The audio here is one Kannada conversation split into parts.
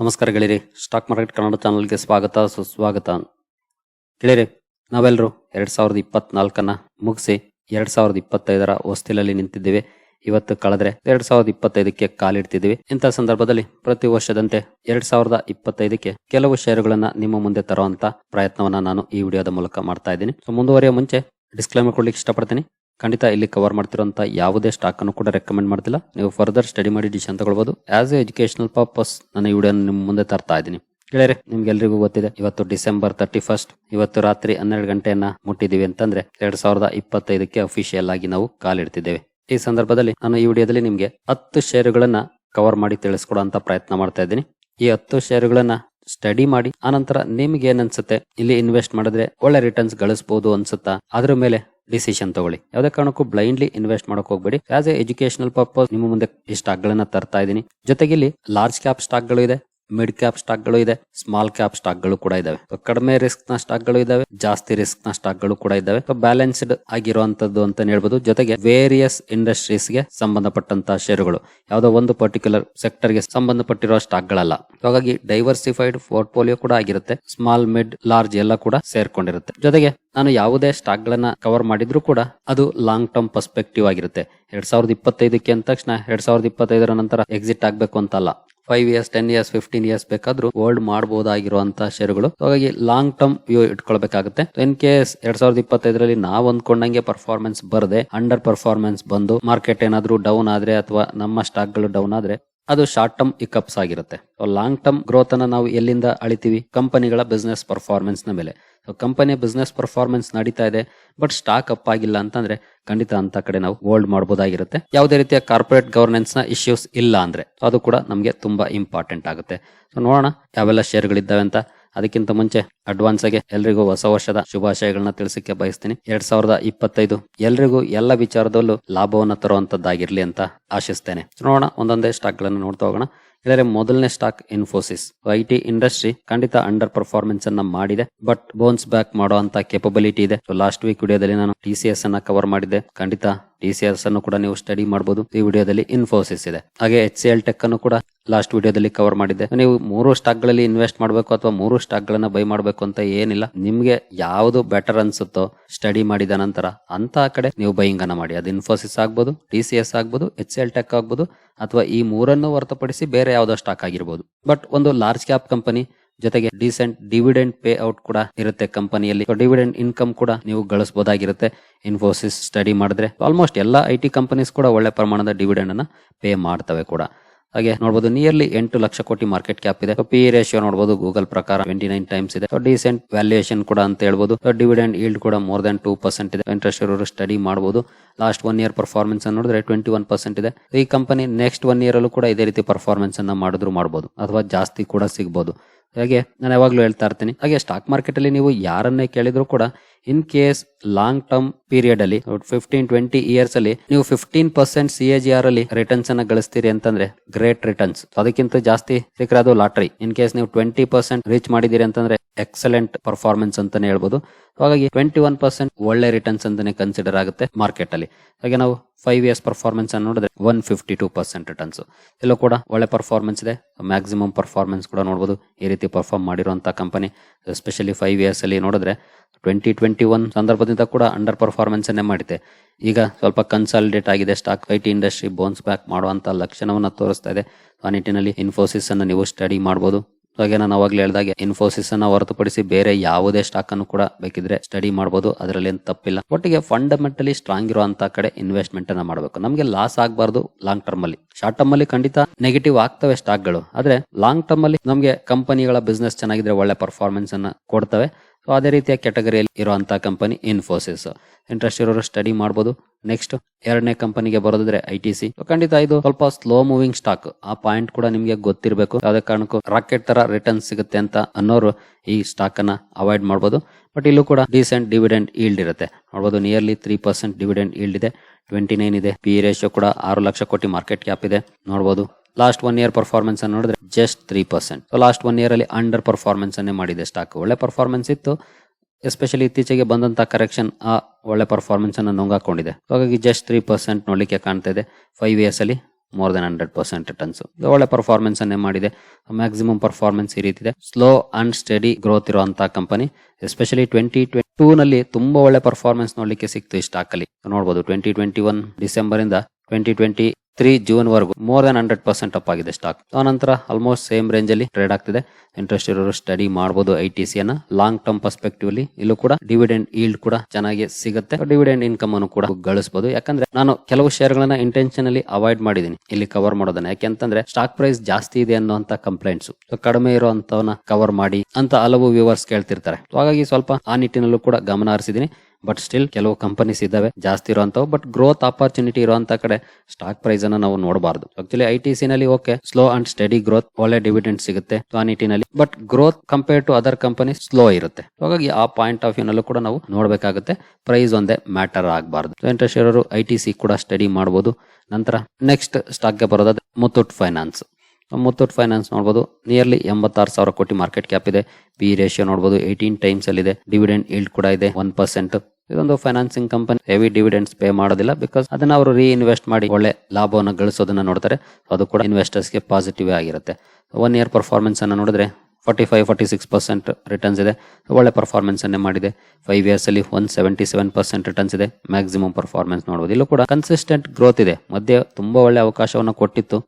ನಮಸ್ಕಾರ ಗೆಳೆಯರಿ. ಸ್ಟಾಕ್ ಮಾರ್ಕೆಟ್ ಕನ್ನಡ ಚಾನಲ್ಗೆ ಸ್ವಾಗತ, ಸುಸ್ವಾಗತ. ಗೆಳೆಯರಿ, ನಾವೆಲ್ಲರೂ ಎರಡ್ ಸಾವಿರದ ಇಪ್ಪತ್ನಾಲ್ಕನ್ನ ಮುಗಿಸಿ ಎರಡ್ ಸಾವಿರದ ಇಪ್ಪತ್ತೈದರ ಹೊಸ್ತಿಲಲ್ಲಿ ನಿಂತಿದ್ದೇವೆ. ಇವತ್ತು ಕಳೆದ್ರೆ ಎರಡ್ ಸಾವಿರದ ಇಪ್ಪತ್ತೈದಕ್ಕೆ ಕಾಲಿಡ್ತಿದ್ದೀವಿ. ಇಂಥ ಸಂದರ್ಭದಲ್ಲಿ ಪ್ರತಿ ವರ್ಷದಂತೆ ಎರಡ್ ಸಾವಿರದ ಇಪ್ಪತ್ತೈದಕ್ಕೆ ಕೆಲವು ಷೇರುಗಳನ್ನ ನಿಮ್ಮ ಮುಂದೆ ತರುವಂತ ಪ್ರಯತ್ನವನ್ನ ನಾನು ಈ ವಿಡಿಯೋದ ಮೂಲಕ ಮಾಡ್ತಾ ಇದ್ದೀನಿ. ಸೊ ಮುಂದುವರಿಯೋ ಮುಂಚೆ ಡಿಸ್ಕ್ಲೈಮರ್ ಕೊಡ್ಲಿಕ್ಕೆ ಇಷ್ಟಪಡ್ತೀನಿ. ಖಂಡಿತ ಇಲ್ಲಿ ಕವರ್ ಮಾಡ್ತಿರುವಂತ ಯಾವುದೇ ಸ್ಟಾಕ್ ಅನ್ನು ಕೂಡ ರೆಕಮೆಂಡ್ ಮಾಡ್ತಿಲ್ಲ. ನೀವು ಫರ್ದರ್ ಸ್ಟಡಿ ಮಾಡಿ ಡಿಸಿಷನ್ ತಗೊಳ್ಬಹುದು ಆಸ್ ಎ ಎಜುಕೇಶನಲ್ ಪರ್ಪಸ್ ನಾನು ಈ ವಿಡಿಯೋ ನಿಮ್ಮ ಮುಂದೆ ತರ್ತಾ ಇದ್ದೀನಿ. ಗೆಳೆಯರೆ, ನಿಮ್ಗೆಲ್ರಿಗೂ ಗೊತ್ತಿದೆ, ಇವತ್ತು ಡಿಸೆಂಬರ್ ತರ್ಟಿ ಫಸ್ಟ್ ಇವತ್ತು ರಾತ್ರಿ ಹನ್ನೆರಡು ಗಂಟೆಯನ್ನ ಮುಟ್ಟಿದೀವಿ ಅಂತಂದ್ರೆ ಎರಡ್ ಸಾವಿರದ ಇಪ್ಪತ್ತೈದಕ್ಕೆ ಅಫಿಷಿಯಲ್ ಆಗಿ ನಾವು ಕಾಲಿಡ್ತಿದ್ದೇವೆ ಈ ಸಂದರ್ಭದಲ್ಲಿ ನಾನು ಈ ವಿಡಿಯೋದಲ್ಲಿ ನಿಮ್ಗೆ ಹತ್ತು ಷೇರುಗಳನ್ನ ಕವರ್ ಮಾಡಿ ತಿಳಿಸ್ಕೊಡೋ ಪ್ರಯತ್ನ ಮಾಡ್ತಾ ಇದ್ದೀನಿ. ಈ ಹತ್ತು ಷೇರುಗಳನ್ನ ಸ್ಟಡಿ ಮಾಡಿ, ಆನಂತರ ನಿಮ್ಗೆ ಏನ್ ಅನ್ಸುತ್ತೆ, ಇಲ್ಲಿ ಇನ್ವೆಸ್ಟ್ ಮಾಡಿದ್ರೆ ಒಳ್ಳೆ ರಿಟರ್ನ್ಸ್ ಗಳಿಸಬಹುದು ಅನ್ಸುತ್ತಾ? ಅದ್ರ ಮೇಲೆ ಡಿಸಿಷನ್ ತಗೊಳ್ಳಿ. ಯಾವುದೇ ಕಾರಣಕ್ಕೂ ಬ್ಲೈಂಡ್ಲಿ ಇನ್ವೆಸ್ಟ್ ಮಾಡಕ್ ಹೋಗ್ಬೇಡಿ. ಆಸ್ ಎ ಎಜುಕೇಶನಲ್ ಪರ್ಪಸ್ ನಿಮ್ಮ ಮುಂದೆ ಈ ಸ್ಟಾಕ್ ಗಳನ್ನ ತರ್ತಾ ಇದ್ದೀನಿ. ಜೊತೆಗೆ ಇಲ್ಲಿ ಲಾರ್ಜ್ ಕ್ಯಾಪ್ ಸ್ಟಾಕ್ಗಳು ಇದೆ. ಮಿಡ್ ಕ್ಯಾಪ್ ಸ್ಟಾಕ್ಗಳು ಇದೆ ಸ್ಮಾಲ್ ಕ್ಯಾಪ್ ಸ್ಟಾಕ್ಗಳು ಕೂಡ ಇದಾವೆ. ಕಡಿಮೆ ರಿಸ್ಕ್ನ ಸ್ಟಾಕ್ಗಳು ಇದಾವೆ, ಜಾಸ್ತಿ ರಿಸ್ಕ್ನ ಸ್ಟಾಕ್ಗಳು ಕೂಡ ಇದಾವೆ. ಬ್ಯಾಲೆನ್ಸ್ಡ್ ಆಗಿರುವಂತದ್ದು ಅಂತ ಹೇಳ್ಬೋದು? ಜೊತೆಗೆ ವೇರಿಯಸ್ ಇಂಡಸ್ಟ್ರೀಸ್ಗೆ ಸಂಬಂಧಪಟ್ಟಂತಹ ಷೇರುಗಳು ಯಾವುದೋ ಒಂದು ಪರ್ಟಿಕ್ಯುಲರ್ ಸೆಕ್ಟರ್ಗೆ ಸಂಬಂಧಪಟ್ಟಿರೋ ಸ್ಟಾಕ್ ಗಳಲ್ಲ ಹಾಗಾಗಿ ಡೈವರ್ಸಿಫೈಡ್ ಪೋರ್ಟ್ಫೋಲಿಯೋ ಕೂಡ ಆಗಿರುತ್ತೆ ಸ್ಮಾಲ್ ಮಿಡ್ ಲಾರ್ಜ್ ಎಲ್ಲ ಕೂಡ ಸೇರ್ಕೊಂಡಿರುತ್ತೆ. ಜೊತೆಗೆ ನಾನು ಯಾವುದೇ ಸ್ಟಾಕ್ ಗಳನ್ನ ಕವರ್ ಮಾಡಿದ್ರು ಕೂಡ ಅದು ಲಾಂಗ್ ಟರ್ಮ್ ಪರ್ಸ್ಪೆಕ್ಟಿವ್ ಆಗಿರುತ್ತೆ. ಎರಡ್ ಸಾವಿರದ ಇಪ್ಪತ್ತೈದಕ್ಕೆ ಅಂದ ತಕ್ಷಣ ಎರಡ್ ಸಾವಿರದ ಇಪ್ಪತ್ತೈದರ ನಂತರ ಎಕ್ಸಿಟ್ ಆಗ್ಬೇಕು ಅಂತಲ್ಲ. Five years ten years fifteen years ಬೇಕಾದ್ರೂ ಹೋಲ್ಡ್ ಮಾಡಬಹುದಾಗಿರುವಂತಹ ಶೇರುಗಳು ಹಾಗಾಗಿ ಲಾಂಗ್ ಟರ್ಮ್ ವ್ಯೂ ಇಟ್ಕೊಳ್ಬೇಕಾಗುತ್ತೆ. ಇನ್ ಕೇಸ್ ಎರಡ್ ಸಾವಿರದ ಇಪ್ಪತ್ತೈದರಲ್ಲಿ ನಾವು ಅಂದ್ಕೊಂಡಂಗೆ ಪರ್ಫಾರ್ಮೆನ್ಸ್ ಬರದೆ ಅಂಡರ್ ಪರ್ಫಾರ್ಮೆನ್ಸ್ ಬಂದು ಮಾರ್ಕೆಟ್ ಏನಾದ್ರೂ ಡೌನ್ ಆದ್ರೆ ಅಥವಾ ನಮ್ಮ ಸ್ಟಾಕ್ಗಳು ಡೌನ್ ಆದ್ರೆ ಅದು ಶಾರ್ಟ್ ಟರ್ಮ್ ಇಕಪ್ಸ್ ಆಗಿರುತ್ತೆ. ಲಾಂಗ್ ಟರ್ಮ್ ಗ್ರೋತ್ ಅನ್ನ ನಾವು ಎಲ್ಲಿಂದ ಅಳಿತೀವಿ? ಕಂಪನಿಗಳ ಬಿಸ್ನೆಸ್ ಪರ್ಫಾರ್ಮೆನ್ಸ್ನ ಮೇಲೆ. ಕಂಪನಿಯ ಬಿಸ್ನೆಸ್ ಪರ್ಫಾರ್ಮೆನ್ಸ್ ನಡೀತಾ ಇದೆ ಬಟ್ ಸ್ಟಾಕ್ ಅಪ್ ಆಗಿಲ್ಲ ಅಂತಂದ್ರೆ ಖಂಡಿತ ಅಂತ ಕಡೆ ನಾವು ಹೋಲ್ಡ್ ಮಾಡಬಹುದಾಗಿರುತ್ತೆ ಯಾವುದೇ ರೀತಿಯ ಕಾರ್ಪೊರೇಟ್ ಗವರ್ನೆನ್ಸ್ನ ಇಶ್ಯೂಸ್ ಇಲ್ಲ ಅಂದ್ರೆ ಅದು ಕೂಡ ನಮಗೆ ತುಂಬಾ ಇಂಪಾರ್ಟೆಂಟ್ ಆಗುತ್ತೆ. ನೋಡೋಣ ಯಾವೆಲ್ಲ ಶೇರ್ಗಳಿದ್ದಾವೆ ಅಂತ. ಅದಕ್ಕಿಂತ ಮುಂಚೆ ಅಡ್ವಾನ್ಸ್ ಆಗಿ ಎಲ್ರಿಗೂ ಹೊಸ ವರ್ಷದ ಶುಭಾಶಯಗಳನ್ನ ತಿಳಿಸಕ್ಕೆ ಬಯಸ್ತೀನಿ. ಎರಡ್ ಸಾವಿರದ ಇಪ್ಪತ್ತೈದು ಎಲ್ರಿಗೂ ಎಲ್ಲ ವಿಚಾರದಲ್ಲೂ ಲಾಭವನ್ನ ತರುವಂತದ್ದಾಗಿರ್ಲಿ ಅಂತ ಆಶಿಸ್ತೇನೆ. ನೋಡೋಣ, ಒಂದೊಂದೇ ಸ್ಟಾಕ್ ಗಳನ್ನ ನೋಡ್ತಾ ಹೋಗೋಣ. ಇದರಲ್ಲಿ ಮೊದಲನೇ stock Infosys I T industry ಖಂಡಿತ ಅಂಡರ್ ಪರ್ಫಾರ್ಮೆನ್ಸ್ ಅನ್ನ ಮಾಡಿದೆ. ಬಟ್ ಬೋನ್ಸ್ ಬ್ಯಾಕ್ ಮಾಡುವಂತ ಕೆಪಬಿಲಿಟಿ ಇದೆ. ಲಾಸ್ಟ್ ವೀಕ್ ವಿಡಿಯೋದಲ್ಲಿ ನಾನು ಟಿ ಸಿ ಎಸ್ ಅನ್ನ ಕವರ್ ಮಾಡಿದ್ದೆ. ಖಂಡಿತ ಟಿ ಸಿ ಅನ್ನು ಕೂಡ ನೀವು ಸ್ಟಡಿ ಮಾಡಬಹುದು ಈ ವಿಡಿಯೋದಲ್ಲಿ ಇನ್ಫೋಸಿಸ್ ಇದೆ. ಹಾಗೆ ಎಚ್ ಸಿ ಎಲ್ ಟೆಕ್ ಅನ್ನು ಕೂಡ ಲಾಸ್ಟ್ ವಿಡಿಯೋದಲ್ಲಿ ಕವರ್ ಮಾಡಿದ್ದೆ. ನೀವು ಮೂರು ಸ್ಟಾಕ್ಗಳಲ್ಲಿ ಇನ್ವೆಸ್ಟ್ ಮಾಡಬೇಕು ಅಥವಾ ಮೂರು ಸ್ಟಾಕ್ ಗಳನ್ನ ಬೈ ಮಾಡಬೇಕು ಅಂತ ಏನಿಲ್ಲ. ನಿಮ್ಗೆ ಯಾವುದು ಬೆಟರ್ ಅನ್ಸುತ್ತೋ ಸ್ಟಡಿ ಮಾಡಿದ ನಂತರ ಅಂತ ಕಡೆ ನೀವು ಬೈಯಿಂಗ್ ಅನ್ನ ಮಾಡಿ. ಅದು ಇನ್ಫೋಸಿಸ್ ಆಗ್ಬೋದು ಟಿ ಸಿ ಎಸ್ ಆಗ್ಬೋದು, ಎಚ್ ಸಿ ಎಲ್ ಟೆಕ್ ಆಗ್ಬೋದು, ಅಥವಾ ಈ ಮೂರನ್ನು ಹೊರತುಪಡಿಸಿ ಬೇರೆ ಯಾವುದೋ ಸ್ಟಾಕ್ ಆಗಿರ್ಬೋದು. ಬಟ್ ಒಂದು ಲಾರ್ಜ್ ಕ್ಯಾಪ್ ಕಂಪನಿ ಜೊತೆಗೆ ಡಿಸೆಂಟ್ ಡಿವಿಡೆಂಡ್ ಪೇ ಔಟ್ ಕೂಡ ಇರುತ್ತೆ ಕಂಪನಿಯಲ್ಲಿ. ಡಿವಿಡೆಂಡ್ ಇನ್ಕಮ್ ಕೂಡ ನೀವು ಗಳಿಸಬಹುದಾಗಿರುತ್ತೆ ಇನ್ಫೋಸಿಸ್ ಸ್ಟಡಿ ಮಾಡಿದ್ರೆ ಆಲ್ಮೋಸ್ಟ್ ಎಲ್ಲ ಐ ಟಿ ಕಂಪನೀಸ್ ಕೂಡ ಒಳ್ಳೆ ಪ್ರಮಾಣದ ಡಿವಿಡೆಂಡ್ ಅನ್ನ ಪೇ ಮಾಡ್ತವೆ ಕೂಡ. ಹಾಗೆ ನೋಡಬಹುದು ನಿಯರ್ಲಿ ಎಂಟು ಲಕ್ಷ ಕೋಟಿ ಮಾರ್ಕೆಟ್ ಕ್ಯಾಪ್ ಇದೆ. ಪಿ ರೇಷಿಯೋ ನೋಡಬಹುದು ಗೂಗಲ್ ಪ್ರಕಾರ ಟ್ವೆಂಟಿ ನೈನ್ ಟೈಮ್ಸ್ ಇದೆ ಡಿಸೆಂಟ್ ವ್ಯಾಲ್ಯೂಯೇಷನ್ ಕೂಡ ಅಂತ ಹೇಳ್ಬೋದು. ಡಿವಿಡೆಂಡ್ ಈಲ್ಡ್ ಕೂಡ ಮೋರ್ ದನ್ ಟೂ ಪರ್ಸೆಂಟ್ ಇದೆ. ಇಂಟ್ರೆಸ್ಟ್ ಇರೋರು ಸ್ಟಡಿ ಮಾಡಬಹುದು ಲಾಸ್ಟ್ ಒನ್ ಇಯರ್ ಪರ್ಫಾರ್ಮೆನ್ಸ್ ಅನ್ನು ನೋಡಿದ್ರೆ ಟ್ವೆಂಟಿ ಒನ್ ಪರ್ಸೆಂಟ್ ಇದೆ ಈ ಕಂಪನಿ ನೆಕ್ಸ್ಟ್ ಒನ್ ಇಯರ್ ಅಲ್ಲೂ ಕೂಡ ಇದೇ ರೀತಿ ಪರ್ಫಾರ್ಮೆನ್ಸ್ ಅನ್ನ ಮಾಡಿದ್ರು ಮಾಡಬಹುದು ಅಥವಾ ಜಾಸ್ತಿ ಕೂಡ ಸಿಗಬಹುದು ಹಾಗೆ ನಾನು ಯಾವಾಗಲೂ ಹೇಳ್ತಾ ಇರ್ತೀನಿ. ಹಾಗೆ ಸ್ಟಾಕ್ ಮಾರ್ಕೆಟ್ ಅಲ್ಲಿ ನೀವು ಯಾರನ್ನೇ ಕೇಳಿದ್ರು ಕೂಡ in case long term period ಅಲ್ಲಿ ಫಿಫ್ಟೀನ್ ಟ್ವೆಂಟಿ ಇಯರ್ಸ್ ಅಲ್ಲಿ, ನೀವು fifteen percent C A G R ಅಲ್ಲಿ ರಿಟರ್ನ್ಸ್ ಅನ್ನ ಗಳಿಸ್ತೀರಿ ಅಂತಂದ್ರೆ ಗ್ರೇಟ್ ರಿಟರ್ನ್ಸ್ ಅದಕ್ಕಿಂತ ಜಾಸ್ತಿ ಸಿಕ್ಕರೆ ಅದು ಲಾಟ್ರಿ. ಇನ್ ಕೇಸ್ ನೀವು ಟ್ವೆಂಟಿ ಪರ್ಸೆಂಟ್ ರೀಚ್ ಮಾಡಿದೀರಿ ಅಂತಂದ್ರೆ ಎಕ್ಸಲೆಂಟ್ ಪರ್ಫಾರ್ಮೆನ್ಸ್ ಅಂತಾನೆ ಹೇಳ್ಬೋದು. ಹಾಗಾಗಿ ಟ್ವೆಂಟಿ ಒನ್ ಪರ್ಸೆಂಟ್ ಒಳ್ಳೆ ರಿಟರ್ನ್ಸ್ ಅಂತಾನೆ ಕನ್ಸಿಡರ್ ಆಗುತ್ತೆ ಮಾರ್ಕೆಟ್ ಅಲ್ಲಿ. ಹಾಗೆ ನಾವು ಫೈವ್ ಇಯರ್ಸ್ ಪರ್ಫಾರ್ಮೆನ್ಸ್ ಅನ್ನು ನೋಡಿದ್ರೆ one fifty two percent returns ಇಲ್ಲೂ ಕೂಡ ಒಳ್ಳೆ ಪರ್ಫಾರ್ಮೆನ್ಸ್ ಇದೆ. ಮ್ಯಾಕ್ಸಿಮಮ್ ಪರ್ಫಾರ್ಮೆನ್ಸ್ ಕೂಡ ನೋಡಬಹುದು ಈ ರೀತಿ ಪರ್ಫಾರ್ಮ್ ಮಾಡಿರುವಂತಹ ಕಂಪನಿ ಎಸ್ಪೆಷಲಿ ಫೈವ್ ಇಯರ್ಸ್ ಅಲ್ಲಿ ನೋಡಿದ್ರೆ ಟ್ವೆಂಟಿ ಟ್ವೆಂಟಿ ಒನ್ ಸಂದರ್ಭದಿಂದ ಕೂಡ ಅಂಡರ್ ಪರ್ಫಾರ್ಮೆನ್ಸ್ ಅನ್ನೇ ಮಾಡಿದೆ. ಈಗ ಸ್ವಲ್ಪ ಕನ್ಸಾಲಿಡೇಟ್ ಆಗಿದೆ stock I T industry bounce back ಮಾಡುವಂತ ಲಕ್ಷಣವನ್ನ ತೋರಿಸ್ತಾ ಇದೆ. ಆ ನಿಟ್ಟಿನಲ್ಲಿ ಇನ್ಫೋಸಿಸ್ ಅನ್ನು ನೀವು ಸ್ಟಡಿ ಮಾಡಬಹುದು ಹಾಗೆ ನಾನು ಅವಾಗಲೇ ಹೇಳಿದಾಗೆ ಇನ್ಫೋಸಿಸ್ ಅನ್ನು ಹೊರತುಪಡಿಸಿ ಬೇರೆ ಯಾವುದೇ ಸ್ಟಾಕ್ ಅನ್ನು ಕೂಡ ಬೇಕಿದ್ರೆ ಸ್ಟಡಿ ಮಾಡಬಹುದು ಅದರಲ್ಲಿ ಏನು ತಪ್ಪಿಲ್ಲ. ಒಟ್ಟಿಗೆ ಫಂಡಮೆಂಟಲಿ ಸ್ಟ್ರಾಂಗ್ ಇರುವಂತ ಕಡೆ ಇನ್ವೆಸ್ಟ್ಮೆಂಟ್ ಅನ್ನ ಮಾಡಬೇಕು. ನಮಗೆ ಲಾಸ್ ಆಗಬಾರ್ದು ಲಾಂಗ್ ಟರ್ಮ್ ಅಲ್ಲಿ. ಶಾರ್ಟ್ ಟರ್ಮ್ ಅಲ್ಲಿ ಖಂಡಿತ ನೆಗೆಟಿವ್ ಆಗ್ತವೆ ಸ್ಟಾಕ್ಗಳು ಆದ್ರೆ ಲಾಂಗ್ ಟರ್ಮ್ ಅಲ್ಲಿ ನಮಗೆ ಕಂಪನಿಗಳ ಬಿಸ್ನೆಸ್ ಚೆನ್ನಾಗಿದ್ರೆ ಒಳ್ಳೆ ಪರ್ಫಾರ್ಮೆನ್ಸ್ ಅನ್ನ ಕೊಡ್ತವೆ. ಸೊ ಅದೇ ರೀತಿಯ ಕ್ಯಾಟಗರಿಯಲ್ಲಿ ಇರುವಂಥ ಕಂಪನಿ ಇನ್ಫೋಸಿಸ್ ಇಂಟ್ರೆಸ್ಟ್ ಇರೋರು ಸ್ಟಡಿ ಮಾಡಬಹುದು ನೆಕ್ಸ್ಟ್ ಎರಡನೇ ಕಂಪನಿಗೆ ಬರೋದಿದ್ರೆ ಐ ಟಿ ಸಿ ಖಂಡಿತ ಇದು ಸ್ವಲ್ಪ ಸ್ಲೋ ಮೂವಿಂಗ್ ಸ್ಟಾಕ್ ಆ ಪಾಯಿಂಟ್ ಕೂಡ ನಿಮಗೆ ಗೊತ್ತಿರಬೇಕು. ಯಾವುದೇ ಕಾರಣಕ್ಕೂ ರಾಕೆಟ್ ತರ ರಿಟರ್ನ್ ಸಿಗುತ್ತೆ ಅಂತ ಅನ್ನೋರು ಈ ಸ್ಟಾಕ್ ಅನ್ನ ಅವಾಯ್ಡ್ ಮಾಡಬಹುದು ಬಟ್ ಇಲ್ಲೂ ಕೂಡ ಡಿಸೆಂಟ್ ಡಿವಿಡೆಂಡ್ ಈಲ್ಡ್ ಇರುತ್ತೆ. ನೋಡಬಹುದು nearly three percent dividend yield ಇದೆ. ಟ್ವೆಂಟಿ ನೈನ್ ಇದೆ ಪಿ ರೇಷಿಯೋ ಕೂಡ ಆರು ಲಕ್ಷ ಕೋಟಿ ಮಾರ್ಕೆಟ್ ಕ್ಯಾಪ್ ಇದೆ. ನೋಡಬಹುದು ಲಾಸ್ಟ್ ಒನ್ ಇಯರ್ ಪರ್ಫಾರ್ಮೆನ್ಸ್ ಅನ್ನು ನೋಡಿದ್ರೆ just three percent last one year ಅಲ್ಲಿ ಅಂಡರ್ ಪರ್ಫಾರ್ಮೆನ್ಸ್ ಅನ್ನೇ ಮಾಡಿದೆ ಸ್ಟಾಕ್ ಒಳ್ಳೆ ಪರ್ಫಾರ್ಮೆನ್ಸ್ ಇತ್ತು. ಎಸ್ಪೆಷಲಿ ಇತ್ತೀಚೆಗೆ ಬಂದಂತ ಕರೆಕ್ಷನ್ ಆ ಒಳ್ಳೆ ಪರ್ಫಾರ್ಮೆನ್ಸ್ ಅನ್ನು ನುಂಗಾಕೊಂಡಿದೆ. ಹಾಗಾಗಿ ಜಸ್ಟ್ ತ್ರೀ ಪರ್ಸೆಂಟ್ ನೋಡ್ಲಿಕ್ಕೆ ಕಾಣ್ತಾ ಇದೆ. ಫೈವ್ ಇಯರ್ಸ್ ಅಲ್ಲಿ more than hundred percent returns ಒಳ್ಳೆ ಪರ್ಫಾರ್ಮೆನ್ಸ್ ಅನ್ನೇ ಮಾಡಿದೆ. ಮ್ಯಾಕ್ಸಿಮಮ್ ಪರ್ಫಾರ್ಮೆನ್ಸ್ ಈ ರೀತಿ ಇದೆ. ಸ್ಲೋ ಅಂಡ್ ಸ್ಟಡಿ ಗ್ರೋತ್ ಇರುವಂತಹ ಕಂಪನಿ ಎಸ್ಪೆಷಲಿ ಟ್ವೆಂಟಿ ಟೂ ನಲ್ಲಿ ತುಂಬಾ ಒಳ್ಳೆ ಪರ್ಫಾರ್ಮೆನ್ಸ್ ನೋಡ್ಲಿಕ್ಕೆ ಸಿಕ್ತು ಈ ಸ್ಟಾಕ್ ಅಲ್ಲಿ. ನೋಡಬಹುದು ಟ್ವೆಂಟಿ ಟ್ವೆಂಟಿ ಒನ್ ಡಿಸೆಂಬರ್ ಇಂದ ಟ್ವೆಂಟಿ ಟ್ವೆಂಟಿ ತ್ರೀ ಜೂನ್ ವರೆಗೂ more than hundred percent up ಆಗಿದೆ ಸ್ಟಾಕ್ ಆನಂತರ ಆಲ್ಮೋಸ್ಟ್ ಸೇಮ್ ರೇಂಜ್ ಅಲ್ಲಿ ಟ್ರೇಡ್ ಆಗ್ತಿದೆ. ಇಂಟ್ರೆಸ್ಟ್ ಇರೋರು ಸ್ಟಡಿ ಮಾಡಬಹುದು ಐ ಟಿ ಸಿ ಅನ್ನ. ಲಾಂಗ್ ಟರ್ಮ್ ಪರ್ಸ್ಪೆಕ್ಟಿವ್ ಅಲ್ಲಿ ಇಲ್ಲೂ ಕೂಡ ಡಿವಿಡೆಂಡ್ ಈಲ್ಡ್ ಕೂಡ ಚೆನ್ನಾಗಿ ಸಿಗುತ್ತೆ. ಡಿವಿಡೆಂಡ್ ಇನ್ಕಮ್ ಅನ್ನು ಕೂಡ ಗಳಿಸಬಹುದು ಯಾಕಂದ್ರೆ ನಾನು ಕೆಲವು ಶೇರ್ ಗಳನ್ನ ಅಲ್ಲಿ ಅವಾಯ್ಡ್ ಮಾಡಿದೀನಿ. ಇಲ್ಲಿ ಕವರ್ ಮಾಡೋದನ್ನ. ಯಾಕೆಂತಂದ್ರೆ ಸ್ಟಾಕ್ ಪ್ರೈಸ್ ಜಾಸ್ತಿ ಇದೆ ಅನ್ನುವಂತ ಕಂಪ್ಲೇಂಟ್ಸ್ ಕಡಿಮೆ ಇರುವಂತವನ್ನ ಕವರ್ ಮಾಡಿ ಅಂತ ಹಲವು ವ್ಯೂವರ್ಸ್ ಕೇಳ್ತಿರ್ತಾರೆ. ಹಾಗಾಗಿ ಸ್ವಲ್ಪ ಆ ನಿಟ್ಟಿನಲ್ಲೂ ಕೂಡ ಗಮನ ಹರಿಸಿದೀನಿ. ಬಟ್ ಸ್ಟಿಲ್ ಕೆಲವು ಕಂಪನೀಸ್ ಇದಾವೆ ಜಾಸ್ತಿ ಇರುವಂತವು ಬಟ್ ಗ್ರೋತ್ ಆಪರ್ಚುನಿಟಿ ಇರುವಂತ ಕಡೆ ಸ್ಟಾಕ್ ಪ್ರೈಸ್ ಅನ್ನ ನಾವು ನೋಡಬಾರ್ದು. ಆಕ್ಚುಲಿ ಐ ನಲ್ಲಿ okay slow and steady growth ಒಳ್ಳೆ ಡಿವಿಡೆಂಡ್ ಸಿಗುತ್ತೆ ಆ ನಿಟ್ಟಿನಲ್ಲಿ but growth compare to other company slow ಇರುತ್ತೆ. ಹಾಗಾಗಿ ಆ ಪಾಯಿಂಟ್ ಆಫ್ ವ್ಯೂ ನಲ್ಲೂ ಕೂಡ ನಾವು ನೋಡಬೇಕಾಗುತ್ತೆ. ಪ್ರೈಸ್ ಒಂದೇ ಮ್ಯಾಟರ್ ಆಗಬಾರ್ದು. ಇಂಟ್ರೆಸ್ಟ್ ಇರೋರು ಐ ಟಿ ಸಿ ಕೂಡ ಸ್ಟಡಿ ಮಾಡಬಹುದು ನಂತರ ನೆಕ್ಸ್ಟ್ ಸ್ಟಾಕ್ಗೆ ಬರೋದಾದ್ರೆ ಮುತ್ತೂಟ್ ಫೈನಾನ್ಸ್ ಮುತ್ತೂಟ್ ಫೈನಾನ್ಸ್ ನೋಡಬಹುದು ನಿಯರ್ಲಿ ಎಂಬತ್ತಾರು ಸಾವಿರ ಕೋಟಿ ಮಾರ್ಕೆಟ್ ಕ್ಯಾಪ್ ಇದೆ. ಪಿ ರೇಷಿಯೋ ನೋಡಬಹುದು ಏಯ್ಟೀನ್ ಟೈಮ್ಸ್ ಅಲ್ಲಿ ಇದೆ ಡಿವಿಡೆಂಡ್ ಈಲ್ಡ್ ಕೂಡ ಇದೆ ಒನ್ ಪರ್ಸೆಂಟ್ ಇದೊಂದು financing company heavy dividends pay ಮಾಡೋದಿಲ್ಲ ಬಿಕಾಸ್ ಅದನ್ನ ಅವರು ರೀಇನ್ವೆಸ್ಟ್ ಮಾಡಿ ಒಳ್ಳೆ ಲಾಭವನ್ನು ಗಳಿಸೋದನ್ನ ನೋಡ್ತಾರೆ. ಅದು ಕೂಡ ಇನ್ವೆಸ್ಟರ್ಸ್ಗೆ ಪಾಸಿಟಿವ್ ಆಗಿರುತ್ತೆ. ಒನ್ ಇಯರ್ ಪರ್ಫಾರ್ಮೆನ್ಸ್ ಅನ್ನು ನೋಡಿದ್ರೆ forty five forty six percent returns ಇದೆ ಒಳ್ಳೆ ಪರ್ಫಾರ್ಮೆನ್ಸ್ ಅನ್ನೇ ಮಾಡಿದೆ. ಫೈವ್ ಇಯರ್ಸ್ ಅಲ್ಲಿ one seventy seven percent returns ಇದೆ. ಮ್ಯಾಕ್ಸಿಮಮ್ ಪರ್ಫಾರ್ಮೆನ್ಸ್ ನೋಡಬಹುದು ಇಲ್ಲೂ ಕೂಡ ಕನ್ಸಿಸ್ಟೆಂಟ್ ಗ್ರೋತ್ ಇದೆ. ಮಧ್ಯೆ ತುಂಬಾ ಒಳ್ಳೆ ಅವಕಾಶವನ್ನು ಕೊಟ್ಟಿತ್ತು.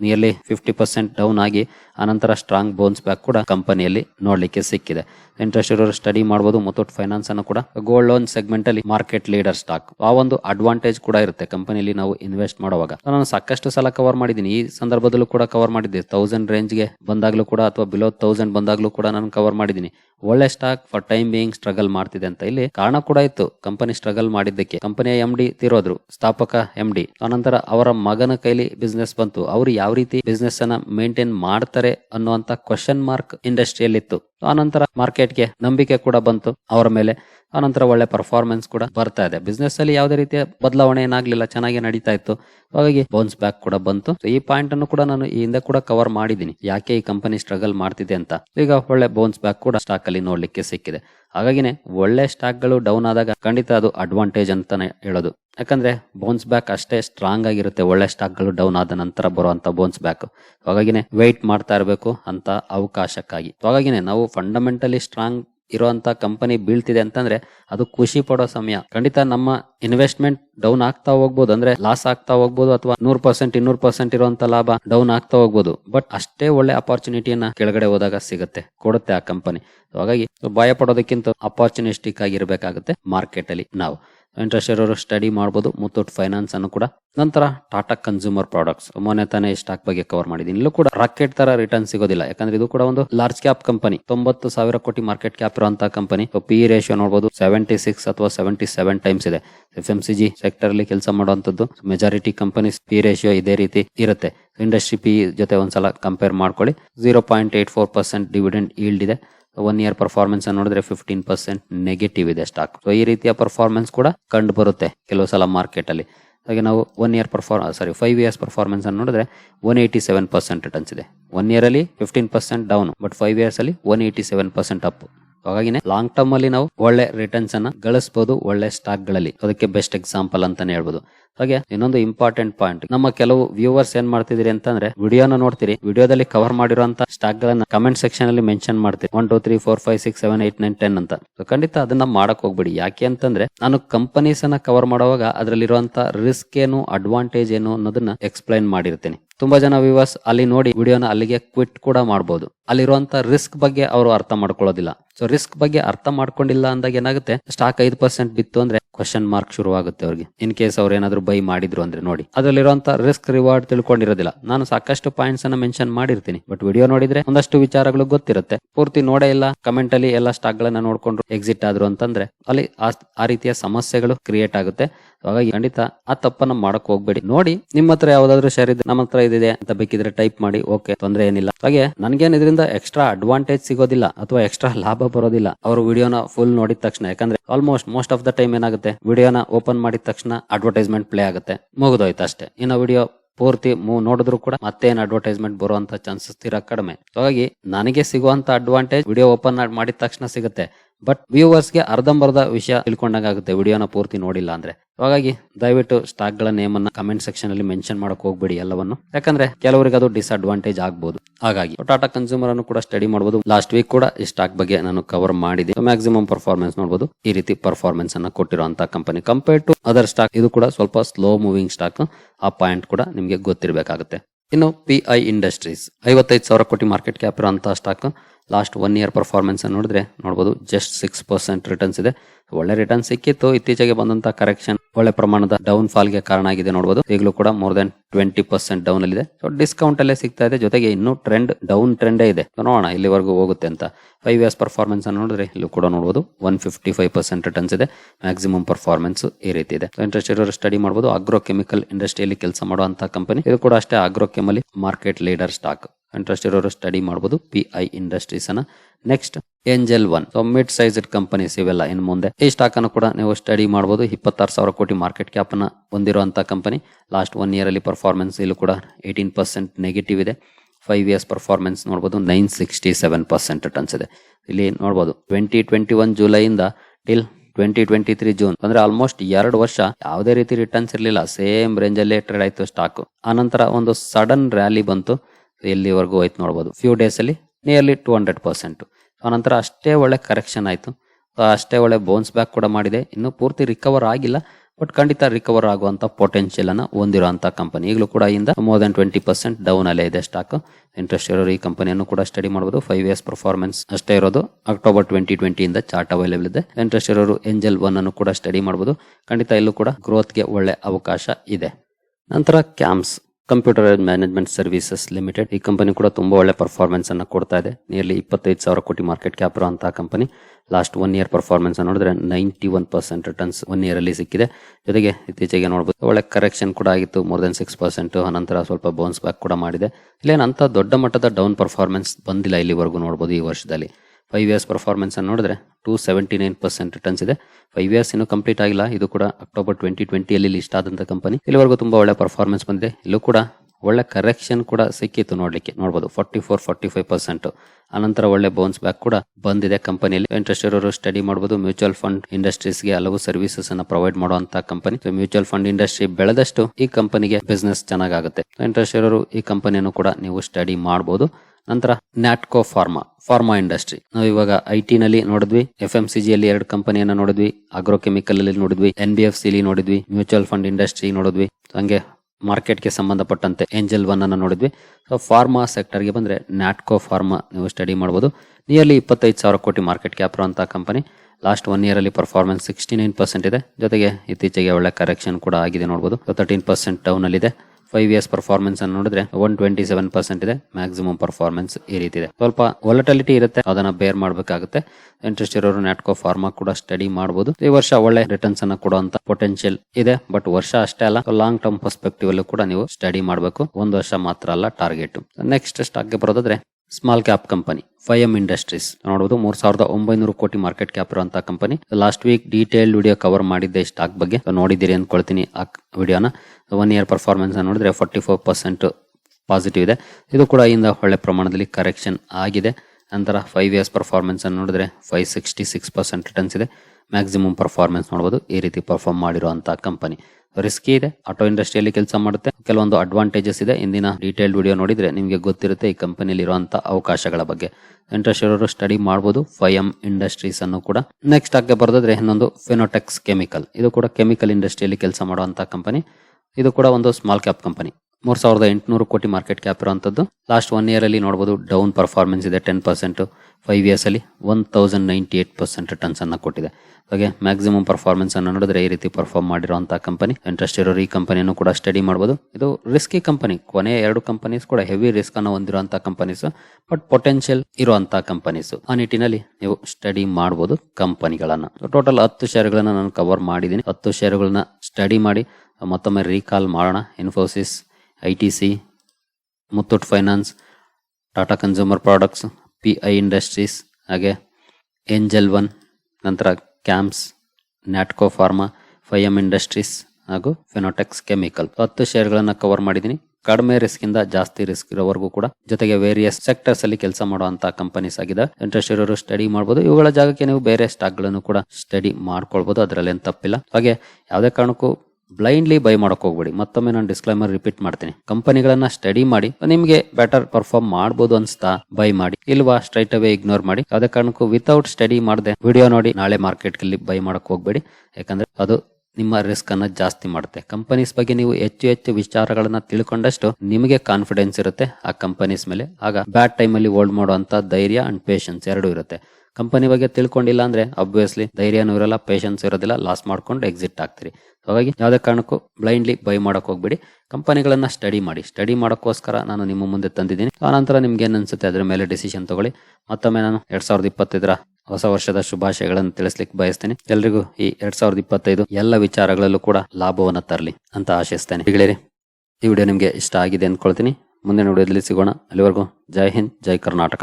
ನಿಯರ್ಲಿ ಫಿಫ್ಟಿ ಪರ್ಸೆಂಟ್ ಡೌನ್ ಆಗಿ ಆನಂತರ ಸ್ಟ್ರಾಂಗ್ ಬೋನ್ಸ್ ಬ್ಯಾಕ್ ಕೂಡ ಕಂಪನಿಯಲ್ಲಿ ನೋಡ್ಲಿಕ್ಕೆ ಸಿಕ್ಕಿದೆ. ಇಂಟ್ರೆಸ್ಟ್ ಇರೋರು ಸ್ಟಡಿ ಮಾಡಬಹುದು ಮುತ್ತೂಟ್ ಫೈನಾನ್ಸ್ ಅನ್ನು ಕೂಡ ಗೋಲ್ಡ್ ಲೋನ್ ಸೆಗ್ಮೆಂಟ್ ಅಲ್ಲಿ ಮಾರ್ಕೆಟ್ ಲೀಡರ್ ಸ್ಟಾಕ್ ಆ ಒಂದು ಅಡ್ವಾಂಟೇಜ್ ಕೂಡ ಇರುತ್ತೆ ಕಂಪನಿಯಲ್ಲಿ ನಾವು ಇನ್ವೆಸ್ಟ್ ಮಾಡುವಾಗ. ನಾನು ಸಾಕಷ್ಟು ಸಲ ಕವರ್ ಮಾಡಿದ್ದೀನಿ. ಈ ಸಂದರ್ಭದಲ್ಲೂ ಕೂಡ ಕವರ್ ಮಾಡಿದ್ದೆ. ತೌಸಂಡ್ ರೇಂಜ್ಗೆ ಬಂದಾಗ್ಲೂ ಕೂಡ ಅಥವಾ ಬಿಲೋ ತೌಸಂಡ್ ಬಂದಾಗ್ಲೂ ಕೂಡ ನಾನು ಕವರ್ ಮಾಡಿದ್ದೀನಿ. ಒಳ್ಳೆ stock for time being struggle ಮಾಡ್ತಿದೆ ಅಂತ ಇಲ್ಲಿ ಕಾರಣ ಕೂಡ ಇತ್ತು. ಕಂಪನಿ ಸ್ಟ್ರಗಲ್ ಮಾಡಿದ್ದಕ್ಕೆ. ಕಂಪನಿಯ ಎಂ ಡಿ ತಿರೋದ್ರು, ಸ್ಥಾಪಕ ಎಂ ಡಿ ಆನಂತರ ಅವರ ಮಗನ ಕೈಲಿ ಬಿಸ್ನೆಸ್ ಬಂತು. ಅವರು ಯಾವ ರೀತಿ ಬಿಸ್ನೆಸ್ ಅನ್ನ ಮೇಂಟೈನ್ ಮಾಡ್ತಾರೆ ಅನ್ನುವಂತ ಕ್ವಶನ್ ಮಾರ್ಕ್ ಇಂಡಸ್ಟ್ರಿಯಲ್ಲಿ ಇತ್ತು ಆನಂತರ ಮಾರ್ಕೆಟ್ಗೆ ನಂಬಿಕೆ ಕೂಡ ಬಂತು ಅವರ ಮೇಲೆ. ಆನಂತರ ಒಳ್ಳೆ ಪರ್ಫಾರ್ಮೆನ್ಸ್ ಕೂಡ ಬರ್ತಾ ಇದೆ. ಬಿಸ್ನೆಸ್ ಅಲ್ಲಿ ಯಾವುದೇ ರೀತಿಯ ಬದಲಾವಣೆ ಏನಾಗ್ಲಿಲ್ಲ, ಚೆನ್ನಾಗಿ ನಡೀತಾ ಇತ್ತು. ಹಾಗಾಗಿ ಬೌನ್ಸ್ ಬ್ಯಾಕ್ ಕೂಡ ಬಂತು. ಈ ಪಾಯಿಂಟ್ ಅನ್ನು ಕೂಡ ನಾನು ಈ ಹಿಂದೆ ಕೂಡ ಕವರ್ ಮಾಡಿದ್ದೀನಿ. ಯಾಕೆ ಈ ಕಂಪನಿ ಸ್ಟ್ರಗಲ್ ಮಾಡ್ತಿದೆ ಅಂತ. ಈಗ ಒಳ್ಳೆ ಬೌನ್ಸ್ ಬ್ಯಾಕ್ ಕೂಡ ಸ್ಟಾಕ್ ಅಲ್ಲಿ ನೋಡ್ಲಿಕ್ಕೆ ಸಿಕ್ಕಿದೆ. ಹಾಗಾಗಿನೇ ಒಳ್ಳೆ ಸ್ಟಾಕ್ಗಳು ಡೌನ್ ಆದಾಗ ಖಂಡಿತ ಅದು ಅಡ್ವಾಂಟೇಜ್ ಅಂತಾನೆ ಹೇಳೋದು. ಯಾಕಂದ್ರೆ ಬೋನ್ಸ್ ಬ್ಯಾಕ್ ಅಷ್ಟೇ ಸ್ಟ್ರಾಂಗ್ ಆಗಿರುತ್ತೆ, ಒಳ್ಳೆ ಸ್ಟಾಕ್ಗಳು ಡೌನ್ ಆದ ನಂತರ ಬರುವಂತ ಬೋನ್ಸ್ ಬ್ಯಾಕ್. ಹಾಗಾಗಿನೇ ವೆಯ್ಟ್ ಮಾಡ್ತಾ ಇರಬೇಕು ಅಂತ ಅವಕಾಶಕ್ಕಾಗಿ. ಹಾಗಾಗಿನೇ ನಾವು ಫಂಡಮೆಂಟಲಿ ಸ್ಟ್ರಾಂಗ್ ಇರುವಂತ ಕಂಪನಿ ಬೀಳ್ತಿದೆ ಅಂತಂದ್ರೆ ಅದು ಖುಷಿ ಪಡೋ ಸಮಯ. ಖಂಡಿತ ನಮ್ಮ ಇನ್ವೆಸ್ಟ್ಮೆಂಟ್ ಡೌನ್ ಆಗ್ತಾ ಹೋಗ್ಬೋದು ಅಂದ್ರೆ ಲಾಸ್ ಆಗ್ತಾ ಹೋಗ್ಬೋದು ಅಥವಾ ನೂರ್ ಪರ್ಸೆಂಟ್ ಇನ್ನೂರ್ ಪರ್ಸೆಂಟ್ ಇರುವಂತ ಲಾಭ ಡೌನ್ ಆಗ್ತಾ ಹೋಗ್ಬೋದು. ಬಟ್ ಅಷ್ಟೇ ಒಳ್ಳೆ ಅಪಾರ್ಚುನಿಟಿಯನ್ನ ಕೆಳಗಡೆ ಹೋದಾಗ ಸಿಗುತ್ತೆ, ಕೊಡುತ್ತೆ ಆ ಕಂಪನಿ ಹಾಗಾಗಿ ಭಯ ಪಡೋದಕ್ಕಿಂತ ಅಪಾರ್ಚುನಿಸ್ಟಿಕ್ ಆಗಿರ್ಬೇಕಾಗುತ್ತೆ ಮಾರ್ಕೆಟ್ ಅಲ್ಲಿ ನಾವು. ಇಂಟ್ರೆಸ್ಟ್ ಇರೋರು ಸ್ಟಡಿ ಮಾಡಬಹುದು ಮುತ್ತೂಟ್ ಫೈನಾನ್ಸ್ ಅನ್ನು ಕೂಡ. ನಂತರ ಟಾಟಾ ಕನ್ಸ್ಯೂಮರ್ ಪ್ರಾಡಕ್ಟ್ಸ್ ಮೊನ್ನೆ ತಾನೇ ಸ್ಟಾಕ್ ಬಗ್ಗೆ ಕವರ್ ಮಾಡಿದ್ದೀನಿ. ಇಲ್ಲೂ ಕೂಡ ರಾಕೆಟ್ ತರ ರಿಟರ್ನ್ ಸಿಗೋದಿಲ್ಲ. ಯಾಕಂದ್ರೆ ಇದು ಕೂಡ ಒಂದು ಲಾರ್ಜ್ ಕ್ಯಾಪ್ ಕಂಪನಿ ತೊಂಬತ್ತು ಸಾವಿರ ಕೋಟಿ ಮಾರ್ಕೆಟ್ ಕ್ಯಾಪ್ ಇರುವಂತಹ ಕಂಪನಿ ಪಿ ರೇಷಿಯೋ ನೋಡಬಹುದು ಸೆವೆಂಟಿ ಸಿಕ್ಸ್ ಅಥವಾ ಸೆವೆಂಟಿ ಸೆವೆನ್ ಟೈಮ್ಸ್ ಇದೆ. F M C G sector ಅಲ್ಲಿ ಕೆಲಸ ಮಾಡುವಂತದ್ದು ಮೆಜಾರಿಟಿ ಕಂಪನೀಸ್ ಪಿ ರೇಷಿಯೋ ಇದೇ ರೀತಿ ಇರುತ್ತೆ. ಇಂಡಸ್ಟ್ರಿ ಪಿ ಜೊತೆ ಒಂದ್ಸಲ ಕಂಪೇರ್ ಮಾಡ್ಕೊಳ್ಳಿ. Zero point eight four percent dividend yield ಇದೆ. ಒನ್ ಇಯರ್ ಪರ್ಫಾರ್ಮೆನ್ಸ್ ನೋಡಿದ್ರೆ ಫಿಫ್ಟೀನ್ ಪರ್ಸೆಂಟ್ ನೆಗೆಟಿವ್ ಇದೆ ಸ್ಟಾಕ್ ಸೊ ಈ ರೀತಿಯ ಪರ್ಫಾರ್ಮೆನ್ಸ್ ಕೂಡ ಕಂಡು ಬರುತ್ತೆ ಕೆಲವು ಸಲ ಮಾರ್ಕೆಟ್ ಅಲ್ಲಿ. ಹಾಗೆ ನಾವು ಒನ್ ಇಯರ್ ಪರ್ಫಾರ್ ಸಾರಿ ಫೈವ್ ಇಯರ್ಸ್ ಪರ್ಫಾರ್ಮೆನ್ಸ್ ಅನ್ನು ನೋಡಿದ್ರೆ one eighty seven percent returns ಇದೆ. ಒನ್ ಇಯರ್ ಅಲ್ಲಿ fifteen percent down but five years ಅಲ್ಲಿ one eighty seven percent up ಹಾಗಾಗಿ ಲಾಂಗ್ ಟರ್ಮ್ ಅಲ್ಲಿ ನಾವು ಒಳ್ಳೆ ರಿಟರ್ನ್ಸ್ ಅನ್ನ ಗಳಿಸಬಹುದು ಒಳ್ಳೆ ಸ್ಟಾಕ್ಗಳಲ್ಲಿ. ಅದಕ್ಕೆ ಬೆಸ್ಟ್ ಎಕ್ಸಾಂಪಲ್ ಅಂತಾನೆ ಹೇಳ್ಬೋದು. ಹಾಗೆ ಇನ್ನೊಂದು ಇಂಪಾರ್ಟೆಂಟ್ ಪಾಯಿಂಟ್ ನಮ್ಮ ಕೆಲವು ವ್ಯೂವರ್ಸ್ ಏನ್ ಮಾಡ್ತಿದ್ರಿ ಅಂತಂದ್ರೆ ವಿಡಿಯೋನ ನೋಡ್ತೀರಿ, ವಿಡಿಯೋದಲ್ಲಿ ಕವರ್ ಮಾಡಿರುವಂತ ಸ್ಟಾಕ್ ಗಳನ್ನ ಕಮೆಂಟ್ ಸೆಕ್ಷನ್ ಅಲ್ಲಿ ಮೆನ್ಷನ್ ಮಾಡ್ತೀರಿ. One two three four five six seven eight nine ten ಅಂತ. ಖಂಡಿತ ಅದನ್ನ ಮಾಡಕ್ ಹೋಗ್ಬಿಡಿ. ಯಾಕೆ ಅಂತಂದ್ರೆ ನಾನು ಕಂಪನೀಸ್ ಅನ್ನ ಕವರ್ ಮಾಡುವಾಗ ಅದರಲ್ಲಿರುವಂತ ರಿಸ್ಕ್ ಏನು ಅಡ್ವಾಂಟೇಜ್ ಏನು ಅನ್ನೋದನ್ನ ಎಕ್ಸ್ಪ್ಲೈನ್ ಮಾಡಿರ್ತೀನಿ. ತುಂಬಾ ಜನ ವ್ಯೂವರ್ಸ್ ಅಲ್ಲಿ ನೋಡಿ ವಿಡಿಯೋನ ಅಲ್ಲಿಗೆ ಕ್ವಿಟ್ ಕೂಡ ಮಾಡಬಹುದು ಅಲ್ಲಿರುವಂತ ರಿಸ್ಕ್ ಬಗ್ಗೆ ಅವರು ಅರ್ಥ ಮಾಡ್ಕೊಳ್ಳೋದಿಲ್ಲ. ಸೊ ರಿಸ್ಕ್ ಬಗ್ಗೆ ಅರ್ಥ ಮಾಡ್ಕೊಂಡಿಲ್ಲ ಅಂದಾಗ ಏನಾಗುತ್ತೆ? ಸ್ಟಾಕ್ ಐದು ಪರ್ಸೆಂಟ್ ಬಿತ್ತು ಅಂದ್ರೆ ಕ್ವಶನ್ ಮಾರ್ಕ್ ಶುರು ಆಗುತ್ತೆ ಅವ್ರಿಗೆ. ಇನ್ ಕೇಸ್ ಅವ್ರು ಏನಾದ್ರು ಬೈ ಮಾಡಿದ್ರು ಅಂದ್ರೆ ನೋಡಿ. ಅದರಲ್ಲಿರುವಂತ ರಿಸ್ಕ್ ರಿವಾರ್ಡ್ ತಿಳ್ಕೊಂಡಿರೋದಿಲ್ಲ. ನಾನು ಸಾಕಷ್ಟು ಪಾಯಿಂಟ್ಸ್ ಅನ್ನ ಮೆನ್ಷನ್ ಮಾಡಿರ್ತೀನಿ. ಬಟ್ ವಿಡಿಯೋ ನೋಡಿದ್ರೆ ಒಂದಷ್ಟು ವಿಚಾರಗಳು ಗೊತ್ತಿರುತ್ತೆ. ಪೂರ್ತಿ ನೋಡೇ ಇಲ್ಲ. ಕಮೆಂಟ್ ಅಲ್ಲಿ ಎಲ್ಲ ಸ್ಟಾಕ್ ಗಳನ್ನ ನೋಡ್ಕೊಂಡು ಎಕ್ಸಿಟ್ ಆದ್ರು ಅಂತಂದ್ರೆ ಅಲ್ಲಿ ಆ- ಆ ರೀತಿಯ ಸಮಸ್ಯೆಗಳು ಕ್ರಿಯೇಟ್ ಆಗುತ್ತೆ. ಹಾಗಾಗಿ ಖಂಡಿತ ಆ ತಪ್ಪನ್ನ ಮಾಡಕ್ ಹೋಗ್ಬೇಡಿ. ನೋಡಿ, ನಿಮ್ಮ ಹತ್ರ ಯಾವ್ದಾದ್ರು ಶೇರ್ ಇದೆ ನಮ್ಮ ಹತ್ರ ಇದಿದೆ ಅಂತ ಬೇಕಿದ್ರೆ ಟೈಪ್ ಮಾಡಿ. ಓಕೆ ತೊಂದ್ರೆ ಏನಿಲ್ಲ. ಹಾಗೆ ನನ್ಗೇನ್ ಇದರಿಂದ ಎಕ್ಸ್ಟ್ರಾ ಅಡ್ವಾಂಟೇಜ್ ಸಿಗೋದಿಲ್ಲ ಅಥವಾ ಎಕ್ಸ್ಟ್ರಾ ಲಾಭ ಬರೋದಿಲ್ಲ. ಅವರು ವಿಡಿಯೋನ ಫುಲ್ ನೋಡಿದ ತಕ್ಷಣ. ಯಾಕಂದ್ರೆ almost most of the time ಏನಾಗುತ್ತೆ ವಿಡಿಯೋನ ಓಪನ್ ಮಾಡಿದ ತಕ್ಷಣ ಅಡ್ವರ್ಟೈಸ್ಮೆಂಟ್ ಪ್ಲೇ ಆಗುತ್ತೆ. ಮುಗಿದೋಯ್ತು ಅಷ್ಟೇ. ಇನ್ನು ವಿಡಿಯೋ ಪೂರ್ತಿ ಮೂ ನೋಡಿದ್ರು ಕೂಡ ಮತ್ತೇನು ಅಡ್ವರ್ಟೈಸ್ಮೆಂಟ್ ಬರುವಂತ ಚಾನ್ಸಸ್ ತೀರಾ ಕಡಿಮೆ. ಹಾಗಾಗಿ ನನಗೆ ಸಿಗುವಂತ ಅಡ್ವಾಂಟೇಜ್ ವಿಡಿಯೋ ಓಪನ್ ಮಾಡಿದ ತಕ್ಷಣ ಸಿಗುತ್ತೆ. ಬಟ್ ವ್ಯೂವರ್ಸ್ಗೆ ಅರ್ಧಂಬರ್ಧ ವಿಷಯ ತಿಳ್ಕೊಂಡಂಗಾಗುತ್ತೆ ವಿಡಿಯೋನ ಪೂರ್ತಿ ನೋಡಿಲ್ಲ ಅಂದ್ರೆ. ಹಾಗಾಗಿ ದಯವಿಟ್ಟು ಸ್ಟಾಕ್ಗಳ ನೇಮ್ ಅನ್ನ ಕಮೆಂಟ್ ಸೆಕ್ಷನ್ ಅಲ್ಲಿ ಮೆನ್ಷನ್ ಮಾಡಕ್ ಹೋಗ್ಬೇಡಿ ಎಲ್ಲವನ್ನು. ಯಾಕಂದ್ರೆ ಕೆಲವರಿಗೆ ಅದು ಡಿಸ್ಅಡ್ವಾಂಟೇಜ್ ಆಗ್ಬಹುದು ಹಾಗಾಗಿ ಟಾಟಾ ಕನ್ಸ್ಯೂಮರ್ ಅನ್ನು ಕೂಡ ಸ್ಟಡಿ ಮಾಡಬಹುದು ಲಾಸ್ಟ್ ವೀಕ್ ಕೂಡ ಈ ಸ್ಟಾಕ್ ಬಗ್ಗೆ ನಾನು ಕವರ್ ಮಾಡಿದೆ. ಮ್ಯಾಕ್ಸಿಮಮ್ ಪರ್ಫಾರ್ಮೆನ್ಸ್ ನೋಡಬಹುದು ಈ ರೀತಿ ಪರ್ಫಾರ್ಮೆನ್ಸ್ ಅನ್ನ ಕೊಟ್ಟಿರುವಂತಹ company compare to other stock ಇದು ಕೂಡ ಸ್ವಲ್ಪ ಸ್ಲೋ ಮೂವಿಂಗ್ ಸ್ಟಾಕ್ ಆ ಪಾಯಿಂಟ್ ಕೂಡ ನಿಮಗೆ ಗೊತ್ತಿರಬೇಕಾಗುತ್ತೆ. ಇನ್ನು ಪಿ ಐ ಇಂಡಸ್ಟ್ರೀಸ್ ಐವತ್ತೈದು ಸಾವಿರ ಕೋಟಿ ಮಾರ್ಕೆಟ್ ಕ್ಯಾಪ್ ಇರುವಂತಹ stock last one year performance ನೋಡಿದ್ರೆ ನೋಡಬಹುದು ಜಸ್ಟ್ ಸಿಕ್ಸ್ ಪರ್ಸೆಂಟ್ ರಿಟರ್ನ್ಸ್ ಇದೆ. ಒಳ್ಳೆ ರಿಟರ್ನ್ ಸಿಕ್ಕಿತ್ತು, ಇತ್ತೀಚೆಗೆ ಬಂದಂತ ಕರೆಕ್ಷನ್ ಒಳ್ಳೆ ಪ್ರಮಾಣದ ಡೌನ್ ಫಾಲ್ಗೆ ಕಾರಣ ಆಗಿದೆ ನೋಡಬಹುದು ಈಗಲೂ ಕೂಡ more than twenty percent down ಅಲ್ಲಿ ಇದೆ ಸೊ ಡಿಸ್ಕೌಂಟ್ ಅಲ್ಲೇ ಸಿಗ್ತಾ ಇದೆ. ಜೊತೆಗೆ ಇನ್ನೂ ಟ್ರೆಂಡ್ ಡೌನ್ ಟ್ರೆಂಡೇ ಇದೆ. ನೋಡೋಣ ಇಲ್ಲಿವರೆಗೂ ಹೋಗುತ್ತೆ ಅಂತ. ಫೈವ್ ಇಯರ್ಸ್ ಪರ್ಫಾರ್ಮೆನ್ಸ್ ನೋಡಿದ್ರೆ ಇಲ್ಲೂ ಕೂಡ ನೋಡಬಹುದು one fifty five percent returns ಇದೆ ಮ್ಯಾಕ್ಸಿಮಮ್ ಪರ್ಫಾರ್ಮೆನ್ಸ್ ಈ ರೀತಿ ಇದೆ. ಇಂಟ್ರೆಸ್ಟ್ ಇರೋರು ಸ್ಟಡಿ ಮಾಡಬಹುದು ಆಗ್ರೋ ಕೆಮಿಕಲ್ ಇಂಡಸ್ಟ್ರಿಯಲ್ಲಿ ಕೆಲಸ ಮಾಡುವಂತಹ ಕಂಪನಿ ಇದು ಕೂಡ ಅಷ್ಟೇ agro chemical market leader stock interest ಇರೋರು ಸ್ಟಡಿ ಮಾಡಬಹುದು ಪಿ ಐ ಇಂಡಸ್ಟ್ರೀಸ್ ಅನ್ನ. Next Angel One so mid sized companies ಇವೆಲ್ಲ ಇನ್ ಮುಂದೆ. ಈ ಸ್ಟಾಕ್ ಅನ್ನು ಕೂಡ ನೀವು ಸ್ಟಡಿ ಮಾಡಬಹುದು ಇಪ್ಪತ್ತಾರು ಸಾವಿರ ಕೋಟಿ ಮಾರ್ಕೆಟ್ ಕ್ಯಾಪ್ ಅನ್ನ ಹೊಂದಿರುವಂತಹ ಕಂಪನಿ ಲಾಸ್ಟ್ ಒನ್ ಇಯರ್ ಅಲ್ಲಿ ಪರ್ಫಾರ್ಮೆನ್ಸ್ ಇಲ್ಲೂ ಕೂಡ ಏಯ್ಟೀನ್ ಪರ್ಸೆಂಟ್ ನೆಗೆಟಿವ್ ಇದೆ. ಫೈವ್ ಇಯರ್ಸ್ ಪರ್ಫಾರ್ಮೆನ್ಸ್ ನೋಡಬಹುದು nine sixty seven percent returns ಇದೆ. ಇಲ್ಲಿ ನೋಡಬಹುದು twenty twenty one ಜುಲೈಯಿಂದ till twenty twenty three June. ಅಂದ್ರೆ ಆಲ್ಮೋಸ್ಟ್ ಎರಡು ವರ್ಷ ಯಾವುದೇ ರೀತಿ ರಿಟರ್ನ್ಸ್ ಇರಲಿಲ್ಲ. ಸೇಮ್ ರೇಂಜ್ ಅಲ್ಲೇ ಟ್ರೇಡ್ ಆಯ್ತು ಸ್ಟಾಕ್ ಆನಂತರ ಒಂದು ಸಡನ್ ರ್ಯಾಲಿ ಬಂತು. ಎಲ್ಲಿವರೆಗೂ ಹೋಯ್ತು ನೋಡ್ಬೋದು. ಫ್ಯೂ ಡೇಸಲ್ಲಿ ನಿಯರ್ಲಿ ಟೂ ಹಂಡ್ರೆಡ್ ಪರ್ಸೆಂಟ್ ಆನಂತರ ಅಷ್ಟೇ ಒಳ್ಳೆ ಕರೆಕ್ಷನ್ ಆಯಿತು. ಅಷ್ಟೇ ಒಳ್ಳೆ ಬೌನ್ಸ್ ಬ್ಯಾಕ್ ಕೂಡ ಮಾಡಿದೆ. ಇನ್ನು ಪೂರ್ತಿ ರಿಕವರ್ ಆಗಿಲ್ಲ. ಬಟ್ ಖಂಡಿತ ರಿಕವರ್ ಆಗುವಂಥ ಪೊಟೆನ್ಷಿಯಲ್ ಅನ್ನು ಹೊಂದಿರುವಂಥ ಕಂಪನಿ ಈಗಲೂ ಕೂಡ ಇಂದ more than twenty percent down ಅಲ್ಲೇ ಇದೆ ಸ್ಟಾಕ್ ಇಂಟ್ರೆಸ್ಟ್ ಇರೋರು ಈ ಕಂಪನಿಯನ್ನು ಕೂಡ ಸ್ಟಡಿ ಮಾಡಬಹುದು ಫೈವ್ ಇಯರ್ಸ್ ಪರ್ಫಾರ್ಮೆನ್ಸ್ ಅಷ್ಟೇ ಇರೋದು. ಅಕ್ಟೋಬರ್ ಟ್ವೆಂಟಿ ಟ್ವೆಂಟಿಯಿಂದ ಚಾರ್ಟ್ ಅವೈಲೇಬಲ್ ಇದೆ. ಇಂಟ್ರೆಸ್ಟ್ ಇರೋರು ಎಂಜಲ್ ಒನ್ ಅನ್ನು ಕೂಡ ಸ್ಟಡಿ ಮಾಡಬಹುದು ಖಂಡಿತ ಇಲ್ಲೂ ಕೂಡ ಗ್ರೋತ್ಗೆ ಒಳ್ಳೆ ಅವಕಾಶ ಇದೆ. ನಂತರ CAMS computer management services limited ಈ ಕಂಪನಿ ಕೂಡ ತುಂಬಾ ಒಳ್ಳೆ ಪರ್ಫಾರ್ಮೆನ್ಸ್ ಅನ್ನು ಕೊಡ್ತಾ ಇದೆ. ನಿಯರ್ಲಿ ಇಪ್ಪತ್ತೈದು ಸಾವಿರ ಕೋಟಿ ಮಾರ್ಕೆಟ್ ಕ್ಯಾಪ್ ಇರುವಂತಹ company last one year performance ನೋಡಿದ್ರೆ ninety one percent returns one year ಅಲ್ಲಿ ಸಿಕ್ಕಿದೆ. ಜೊತೆಗೆ ಇತ್ತೀಚೆಗೆ ನೋಡಬಹುದು ಒಳ್ಳೆ ಕರೆಕ್ಷನ್ ಕೂಡ ಆಗಿತ್ತು. ಮೋರ್ ದೆನ್ ಸಿಕ್ಸ್ ಪರ್ಸೆಂಟ್ ನಂತರ ಸ್ವಲ್ಪ ಬೌನ್ಸ್ ಬ್ಯಾಕ್ ಕೂಡ ಮಾಡಿದೆ. ಇಲ್ಲೇನಂತ ದೊಡ್ಡ ಮಟ್ಟದ ಡೌನ್ ಪರ್ಫಾರ್ಮೆನ್ಸ್ ಬಂದಿಲ್ಲ ಇಲ್ಲಿವರೆಗೂ ನೋಡಬಹುದು ಈ ವರ್ಷದಲ್ಲಿ. ಫೈವ್ ಇಯರ್ಸ್ ಪರ್ಫಾರ್ಮೆನ್ಸ್ ಅನ್ನು ನೋಡಿದ್ರೆ two seventy nine percent returns ಇದೆ. ಫೈವ್ ಇಯರ್ಸ್ ಇನ್ನು ಕಂಪ್ಲೀಟ್ ಆಗಿಲ್ಲ. ಇದು ಕೂಡ ಅಕ್ಟೋಬರ್ ಟ್ವೆಂಟಿ ಟ್ವೆಂಟಿಯಲ್ಲಿ ಲಿಸ್ಟ್ ಆದಂಥ ಕಂಪನಿ ಇಲ್ಲಿವರೆಗೂ ತುಂಬ ಒಳ್ಳೆ ಪರ್ಫಾರ್ಮೆನ್ಸ್ ಬಂದಿದೆ. ಇಲ್ಲೂ ಕೂಡ ಒಳ್ಳೆ ಕರೆಕ್ಷನ್ ಕೂಡ ಸಿಕ್ಕಿತ್ತು ನೋಡ್ಲಿಕ್ಕೆ. ನೋಡಬಹುದು forty four forty five percent ಅನಂತರ ಒಳ್ಳೆ ಬೌನ್ಸ್ ಬ್ಯಾಕ್ ಕೂಡ ಬಂದಿದೆ ಕಂಪನಿಯಲ್ಲಿ. ಇಂಟ್ರೆಸ್ಟ್ ಇರೋರು ಸ್ಟಡಿ ಮಾಡಬಹುದು ಮ್ಯೂಚುವಲ್ ಫಂಡ್ ಇಂಡಸ್ಟ್ರೀಸ್ಗೆ ಹಲವು ಸರ್ವಿಸಸ್ ಅನ್ನ ಪ್ರೊವೈಡ್ ಮಾಡುವಂತಹ ಕಂಪನಿ. ಮ್ಯೂಚುವಲ್ ಫಂಡ್ ಇಂಡಸ್ಟ್ರಿ ಬೆಳೆದಷ್ಟು ಈ ಕಂಪನಿಗೆ ಬಿಸ್ನೆಸ್ ಚೆನ್ನಾಗುತ್ತೆ ಇಂಟ್ರೆಸ್ಟ್ ಇರೋರು ಈ ಕಂಪನಿಯನ್ನು ಕೂಡ ನೀವು ಸ್ಟಡಿ ಮಾಡಬಹುದು ನಂತರ ನ್ಯಾಟ್ಕೋ ಫಾರ್ಮಾ ಫಾರ್ಮಾ ಇಂಡಸ್ಟ್ರಿ ನಾವು ಇವಾಗ ಐ ಟಿ ನಲ್ಲಿ ನೋಡಿದ್ವಿ ಎಫ್ ಎಂ ಸಿ ಜಿ ಅಲ್ಲಿ ಎರಡು ಕಂಪನಿಯನ್ನ ನೋಡಿದ್ವಿ ಆಗ್ರೋ ಕೆಮಿಕಲ್ ಅಲ್ಲಿ ನೋಡಿದ್ವಿ ಎನ್ ಬಿ ಎಫ್ ಸಿ ನೋಡಿದ್ವಿ ಮ್ಯೂಚುವಲ್ ಫಂಡ್ ಇಂಡಸ್ಟ್ರಿ ನೋಡಿದ್ವಿ. ಹಂಗೆ ಮಾರ್ಕೆಟ್ಗೆ ಸಂಬಂಧಪಟ್ಟಂತೆ ಏಂಜಲ್ ಒನ್ ಅನ್ನು ನೋಡಿದ್ವಿ. ಸೊ ಫಾರ್ಮಾ ಸೆಕ್ಟರ್ಗೆ ಬಂದರೆ ನ್ಯಾಟ್ಕೋ ಫಾರ್ಮಾ ನೀವು ಸ್ಟಡಿ ಮಾಡ್ಬೋದು. ನಿಯರ್ಲಿ ಇಪ್ಪತ್ತೈದು ಸಾವಿರ ಕೋಟಿ ಮಾರ್ಕೆಟ್ ಕ್ಯಾಪ್ ಇರುವಂಥ ಕಂಪನಿ ಲಾಸ್ಟ್ ಒನ್ ಇಯರಲ್ಲಿ ಪರ್ಫಾರ್ಮೆನ್ಸ್ ಸಿಕ್ಸ್ಟಿ ನೈನ್ ಪರ್ಸೆಂಟ್ ಇದೆ. ಜೊತೆಗೆ ಇತ್ತೀಚೆಗೆ ಒಳ್ಳೆ ಕರೆಕ್ಷನ್ ಕೂಡ ಆಗಿದೆ ನೋಡ್ಬೋದು. ತರ್ಟೀನ್ ಪರ್ಸೆಂಟ್ ಇದೆ ಫೈವ್ ಇಯರ್ಸ್ ಪರ್ಫಾರ್ಮೆನ್ಸ್ ಅನ್ನು ನೋಡಿದ್ರೆ ಒನ್ ಟ್ವೆಂಟಿ ಸೆವೆನ್ ಪರ್ಸೆಂಟ್ ಇದೆ. ಮ್ಯಾಕ್ಸಿಮಮ್ ಪರ್ಫಾರ್ಮೆನ್ಸ್ ಈ ರೀತಿ ಇದೆ. ಸ್ವಲ್ಪ ವಾಲಟಿಲಿಟಿ ಇರುತ್ತೆ. ಅದನ್ನ ಬೇರ್ ಮಾಡಬೇಕಾಗುತ್ತೆ. ಇಂಟ್ರೆಸ್ಟ್ ಇರೋರು ನೆಟ್ಕೋ ಫಾರ್ಮಾ ಕೂಡ ಸ್ಟಡಿ ಮಾಡಬಹುದು ಈ ವರ್ಷ ಒಳ್ಳೆ ರಿಟರ್ನ್ಸ್ ಅನ್ನ ಕೊಡುವಂತ ಪೊಟೆನ್ಶಿಯಲ್ ಇದೆ. ಬಟ್ ವರ್ಷ ಅಷ್ಟೇ ಅಲ್ಲ ಲಾಂಗ್ ಟರ್ಮ್ ಪರ್ಸ್ಪೆಕ್ಟಿವ್ ಅಲ್ಲೂ ಕೂಡ ನೀವು ಸ್ಟಡಿ ಮಾಡಬೇಕು. ಒಂದು ವರ್ಷ ಮಾತ್ರ ಅಲ್ಲ ಟಾರ್ಗೆಟ್ ನೆಕ್ಸ್ಟ್ ಸ್ಟಾಕ್ಗೆ ಬರೋದಾದ್ರೆ small cap company Fiem industries ನೋಡಬಹುದು ಮೂರ್ ಸಾವಿರದ ಒಂಬೈನೂರು ಕೋಟಿ ಮಾರ್ಕೆಟ್ ಕ್ಯಾಪ್ ಇರುವಂತಹ company last week detail video cover ಮಾಡಿದ್ದೆ ಸ್ಟಾಕ್ ಬಗ್ಗೆ. ನೋಡಿದ್ದೀರಿ ಅನ್ಕೊಳ್ತೀನಿ ಆ ವಿಡಿಯೋನ ಒನ್ ಇಯರ್ ಪರ್ಫಾರ್ಮೆನ್ಸ್ ನೋಡಿದ್ರೆ ಫಾರ್ಟಿ ಫೋರ್ ಪರ್ಸೆಂಟ್ ಪಾಸಿಟಿವ್ ಇದೆ. ಇದು ಕೂಡ ಇಂದ ಒಳ್ಳೆ ಪ್ರಮಾಣದಲ್ಲಿ ಕರೆಕ್ಷನ್ ಆಗಿದೆ. ನಂತರ ಫೈವ್ ಇಯರ್ಸ್ ಪರ್ಫಾರ್ಮೆನ್ಸ್ ಅನ್ನು ನೋಡಿದ್ರೆ five sixty six percent returns ಇದೆ. ಮ್ಯಾಕ್ಸಿಮಮ್ ಪರ್ಫಾರ್ಮೆನ್ಸ್ ನೋಡಬಹುದು ಈ ರೀತಿ ಪರ್ಫಾರ್ಮ್ ಮಾಡಿರುವಂತಹ ಕಂಪನಿ ರಿಸ್ಕಿ ಇದೆ. ಆಟೋ ಇಂಡಸ್ಟ್ರಿಯಲ್ಲಿ ಕೆಲಸ ಮಾಡುತ್ತೆ. ಕೆಲವೊಂದು ಅಡ್ವಾಂಟೇಜಸ್ ಇದೆ. ಇಂದಿನ ಡೀಟೇಲ್ ವಿಡಿಯೋ ನೋಡಿದ್ರೆ ನಿಮಗೆ ಗೊತ್ತಿರುತ್ತೆ ಈ ಕಂಪನಿಯಲ್ಲಿ ಇರುವಂತಹ ಅವಕಾಶಗಳ ಬಗ್ಗೆ. ಇಂಟ್ರೆಸ್ಟ್ ಇರೋರು ಸ್ಟಡಿ ಮಾಡಬಹುದು ಫೈಎಂ ಇಂಡಸ್ಟ್ರೀಸ್ ಅನ್ನು ಕೂಡ. ನೆಕ್ಸ್ಟ್ ಆಗಿ ಬರೋದಾದ್ರೆ ಇನ್ನೊಂದು ಫಿನೋಟೆಕ್ಸ್ ಕೆಮಿಕಲ್ ಇದು ಕೂಡ ಕೆಮಿಕಲ್ ಇಂಡಸ್ಟ್ರಿಯಲ್ಲಿ ಕೆಲಸ ಮಾಡುವಂತಹ ಕಂಪನಿ ಇದು ಕೂಡ ಒಂದು ಸ್ಮಾಲ್ ಕ್ಯಾಪ್ ಕಂಪನಿ ಮೂರ್ ಸಾವಿರದ ಎಂಟುನೂರು ಕೋಟಿ ಮಾರ್ಕೆಟ್ ಕ್ಯಾಪ್ ಇರುವಂತದ್ದು. ಲಾಸ್ಟ್ ಒನ್ ಇಯರ್ ಅಲ್ಲಿ ನೋಡಬಹುದು ಡೌನ್ ಪರ್ಫಾರ್ಮೆನ್ಸ್ ಇದೆ ಟೆನ್ ಪರ್ಸೆಂಟ್ ಫೈವ್ ಇಯರ್ಸ್ ಅಲ್ಲಿ one thousand ninety eight percent returns ಅನ್ನ ಕೊಟ್ಟಿದೆ. ಹಾಗೆ ಮ್ಯಾಕ್ಸಿಮಮ್ ಪರ್ಫಾರ್ಮೆನ್ಸ್ ಅನ್ನು ನೋಡಿದ್ರೆ ಈ ರೀತಿ ಪರ್ಫಾರ್ಮ್ ಮಾಡಿರುವಂತಹ ಕಂಪನಿ ಇಂಟ್ರೆಸ್ಟ್ ಇರೋರು ಈ ಕಂಪನಿಯನ್ನು ಕೂಡ ಸ್ಟಡಿ ಮಾಡಬಹುದು ಇದು ರಿಸ್ಕಿ ಕಂಪನಿ ಕೊನೆ ಎರಡು ಕಂಪನೀಸ್ ಕೂಡ ಹೆವಿ ರಿಸ್ಕ್ ಅನ್ನು ಹೊಂದಿರುವಂತಹ ಕಂಪನೀಸ್ ಬಟ್ ಪೊಟೆನ್ಷಿಯಲ್ ಇರುವಂತಹ ಕಂಪನೀಸ್ ಆ ನಿಟ್ಟಿನಲ್ಲಿ ನೀವು ಸ್ಟಡಿ ಮಾಡಬಹುದು ಕಂಪನಿಗಳನ್ನ ಟೋಟಲ್ ಹತ್ತು ಶೇರ್ಗಳನ್ನ ನಾನು ಕವರ್ ಮಾಡಿದ್ದೀನಿ. ಹತ್ತು ಶೇರ್ಗಳನ್ನ ಸ್ಟಡಿ ಮಾಡಿ ಮತ್ತೊಮ್ಮೆ ರೀಕಾಲ್ ಮಾಡೋಣ. Infosys I T C, Muthoot finance, Tata consumer products, P I industries, ಹಾಗೆ ಏಂಜಲ್ ಒನ್, ನಂತರ CAMS Natco pharma Fiem industries ಹಾಗೂ ಫಿನೋಟೆಕ್ಸ್ ಕೆಮಿಕಲ್. ಹತ್ತು ಶೇರ್ಗಳನ್ನು ಕವರ್ ಮಾಡಿದ್ದೀನಿ ಕಡಿಮೆ ರಿಸ್ಕ್ ಇಂದ ಜಾಸ್ತಿ ರಿಸ್ಕ್ ಇರೋವರೆಗೂ ಕೂಡ ಜೊತೆಗೆ ವೇರಿಯಸ್ ಸೆಕ್ಟರ್ಸ್ ಅಲ್ಲಿ ಕೆಲಸ ಮಾಡುವಂತ ಕಂಪನೀಸ್ ಆಗಿದೆ. ಇಂಟ್ರೆಸ್ಟ್ ಇರೋರು ಸ್ಟಡಿ ಮಾಡಬಹುದು ಇವುಗಳ ಜಾಗಕ್ಕೆ ನೀವು ಬೇರೆ ಸ್ಟಾಕ್ಗಳನ್ನು ಕೂಡ ಸ್ಟಡಿ ಮಾಡ್ಕೊಳ್ಬಹುದು ಅದರಲ್ಲಿ ತಪ್ಪಿಲ್ಲ. ಹಾಗೆ ಯಾವುದೇ ಕಾರಣಕ್ಕೂ ಬ್ಲೈಂಡ್ಲಿ ಬೈ ಮಾಡಕ್ ಹೋಗ್ಬೇಡಿ. ಮತ್ತೊಮ್ಮೆ ನಾನು ಡಿಸ್ಕ್ಲೈಮರ್ ರಿಪೀಟ್ ಮಾಡ್ತೀನಿ. ಕಂಪನಿಗಳನ್ನ ಸ್ಟಡಿ ಮಾಡಿ, ನಿಮಗೆ ಬೆಟರ್ ಪರ್ಫಾರ್ಮ್ ಮಾಡಬಹುದು ಅನ್ಸ್ತಾ ಬೈ ಮಾಡಿ. ಇಲ್ವಾ ಸ್ಟ್ರೈಟ್ ಅವೇ ಇಗ್ನೋರ್ ಮಾಡಿ. ಯಾವುದೇ ಕಾರಣಕ್ಕೂ ವಿತೌಟ್ ಸ್ಟಡಿ ಮಾಡದೆ ವಿಡಿಯೋ ನೋಡಿ ನಾಳೆ ಮಾರ್ಕೆಟ್ ಅಲ್ಲಿ ಬೈ ಮಾಡಕ್ ಹೋಗ್ಬೇಡಿ. ಯಾಕಂದ್ರೆ ಅದು ನಿಮ್ಮ ರಿಸ್ಕ್ ಅನ್ನ ಜಾಸ್ತಿ ಮಾಡುತ್ತೆ. ಕಂಪನೀಸ್ ಬಗ್ಗೆ ನೀವು ಹೆಚ್ಚು ಹೆಚ್ಚು ವಿಚಾರಗಳನ್ನ ತಿಳ್ಕೊಂಡಷ್ಟು ನಿಮಗೆ ಕಾನ್ಫಿಡೆನ್ಸ್ ಇರುತ್ತೆ ಆ ಕಂಪನೀಸ್ ಮೇಲೆ. ಆಗ ಬ್ಯಾಡ್ ಟೈಮ್ ಅಲ್ಲಿ ಹೋಲ್ಡ್ ಮಾಡುವಂತ ಧೈರ್ಯ ಅಂಡ್ ಪೇಷನ್ಸ್ ಎರಡೂ ಇರುತ್ತೆ. ಕಂಪನಿ ಬಗ್ಗೆ ತಿಳ್ಕೊಂಡಿಲ್ಲ ಅಂದ್ರೆ ಅಬ್ವಿಯಸ್ಲಿ ಧೈರ್ಯನೂ ಇರಲ್ಲ ಪೇಷನ್ಸ್ ಇರೋದಿಲ್ಲ ಲಾಸ್ ಮಾಡ್ಕೊಂಡು ಎಕ್ಸಿಟ್ ಆಗ್ತೀರಿ. ಹಾಗಾಗಿ ಯಾವುದೇ ಕಾರಣಕ್ಕೂ ಬ್ಲೈಂಡ್ಲಿ ಬೈ ಮಾಡೋಕೆ ಹೋಗ್ಬೇಡಿ. ಕಂಪನಿಗಳನ್ನ ಸ್ಟಡಿ ಮಾಡಿ. ಸ್ಟಡಿ ಮಾಡೋಕ್ಕೋಸ್ಕರ ನಾನು ನಿಮ್ಮ ಮುಂದೆ ತಂದಿದ್ದೀನಿ. ಆನಂತರ ನಿಮ್ಗೆ ಏನು ಅನ್ಸುತ್ತೆ ಅದ್ರ ಮೇಲೆ ಡಿಸಿಷನ್ ತಗೊಳ್ಳಿ. ಮತ್ತೊಮ್ಮೆ ನಾನು ಎರಡ್ ಸಾವಿರದ ಇಪ್ಪತ್ತೈದರ ಹೊಸ ವರ್ಷದ ಶುಭಾಶಯಗಳನ್ನು ತಿಳಿಸ್ಲಿಕ್ಕೆ ಬಯಸ್ತೇನೆ. ಎಲ್ರಿಗೂ ಈ ಎರಡ್ ಸಾವಿರದ ಇಪ್ಪತ್ತೈದು ಎಲ್ಲ ವಿಚಾರಗಳಲ್ಲೂ ಕೂಡ ಲಾಭವನ್ನು ತರಲಿ ಅಂತ ಆಶಿಸ್ತೇನೆ. ಹೇಳಿರಿ ಈ ವಿಡಿಯೋ ನಿಮಗೆ ಇಷ್ಟ ಆಗಿದೆ ಅಂದ್ಕೊಳ್ತೀನಿ ಮುಂದಿನ ವಿಡಿಯೋದಲ್ಲಿ ಸಿಗೋಣ. ಅಲ್ಲಿವರೆಗೂ ಜೈ ಹಿಂದ್, ಜೈ ಕರ್ನಾಟಕ.